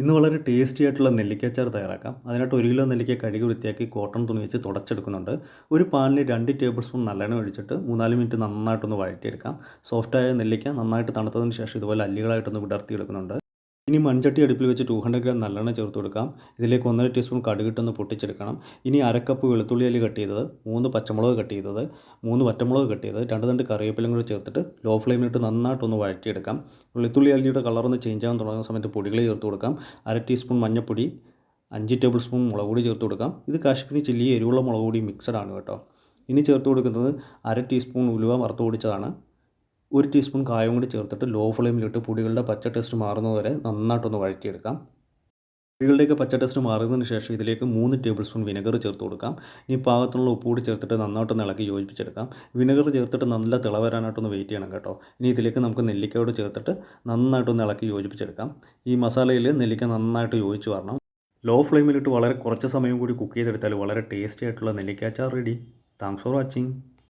ഇന്ന് വളരെ ടേസ്റ്റി ആയിട്ടുള്ള നെല്ലിക്കച്ചാർ തയ്യാറാക്കാം. അതിനായിട്ട് ഒരു കിലോ നെല്ലിക്ക കഴുകി വൃത്തിയാക്കി കോട്ടൺ തുണി വെച്ച് തുടച്ചെടുക്കുന്നുണ്ട്. ഒരു പാനിൽ രണ്ട് ടേബിൾ സ്പൂൺ നല്ലെണ്ണ ഒഴിച്ചിട്ട് മൂന്നാൽ മിനിറ്റ് നന്നായിട്ടൊന്ന് വഴറ്റിയെടുക്കാം. സോഫ്റ്റായ നെല്ലിക്ക നന്നായിട്ട് തണുത്തതിന് ശേഷം ഇതുപോലെ അല്ലികളായിട്ടൊന്ന് വിടർത്തിയെടുക്കുന്നുണ്ട്. ഇനി മൺചട്ടി അടുപ്പിൽ വെച്ച് ടു ഹൺഡ്രഡ് ഗ്രാം നല്ലെണ്ണ ചേർത്ത് കൊടുക്കാം. ഇതിലേക്ക് ഒന്നര ടീസ്പൂൺ കടുകിട്ടൊന്ന് പൊട്ടിച്ചെടുക്കണം. ഇനി അരക്കപ്പ് വെളുത്തുള്ളി അല്ലി കട്ട് ചെയ്തത് മൂന്ന് പച്ചമുളക് കട്ട് ചെയ്തത് മൂന്ന് വറ്റമുളക് കട്ട് ചെയ്തത് രണ്ട് രണ്ട് കറിവേപ്പിലും കൂടെ ചേർത്തിട്ട് ലോ ഫ്ലെയിമിലിട്ട് നന്നായിട്ടൊന്ന് വഴറ്റിയെടുക്കാം. വെളുത്തുള്ളി അല്ലിയുടെ കളറൊന്ന് ചേഞ്ച് ആകാൻ തുടങ്ങുന്ന സമയത്ത് പൊടികൾ ചേർത്ത് കൊടുക്കാം. അര ടീസ്പൂൺ മഞ്ഞൾപ്പൊടി അഞ്ച് ടേബിൾ സ്പൂൺ മുളക് പൊടി ചേർത്ത് കൊടുക്കാം. ഇത് കാശ്മീരി ചില്ലി എരിവുള്ള മുളക് പൊടി മിക്സഡാണ് കേട്ടോ. ഇനി ചേർത്ത് കൊടുക്കുന്നത് അര ടീസ്പൂൺ ഉലുവ വറുത്ത് പൊടിച്ചതാണ്. ഒരു ടീസ്പൂൺ കായം കൂടി ചേർത്തിട്ട് ലോ ഫ്ലെയിമിലിട്ട് പൊടികളുടെ പച്ച ടേസ്റ്റ് മാറുന്നതുവരെ നന്നായിട്ടൊന്ന് വഴറ്റിയെടുക്കാം. പൊടികളുടെയൊക്കെ പച്ച ടേസ്റ്റ് മാറുന്നതിന് ശേഷം ഇതിലേക്ക് മൂന്ന് ടേബിൾ സ്പൂൺ വിനെഗർ ചേർത്ത് കൊടുക്കാം. ഇനി പാകത്തിനുള്ള ഉപ്പ് കൂടി ചേർത്തിട്ട് നന്നായിട്ടൊന്ന് ഇളക്കി യോജിപ്പിച്ചെടുക്കാം. വിനെഗർ ചേർത്തിട്ട് നല്ല തിള വരാനായിട്ടൊന്ന് വെയിറ്റ് ചെയ്യണം കേട്ടോ. ഇനി ഇതിലേക്ക് നമുക്ക് നെല്ലിക്കയോട് ചേർത്തിട്ട് നന്നായിട്ടൊന്ന് ഇളക്കി യോജിപ്പിച്ചെടുക്കാം. ഈ മസാലയിൽ നെല്ലിക്ക നന്നായിട്ട് യോജിച്ച് വരണം. ലോ ഫ്ലെയിമിലിട്ട് വളരെ കുറച്ച് സമയം കൂടി കുക്ക് ചെയ്തെടുത്താൽ വളരെ ടേസ്റ്റി ആയിട്ടുള്ള നെല്ലിക്ക അച്ചാർ റെഡി താങ്ക്സ് ഫോർ വാച്ചിങ്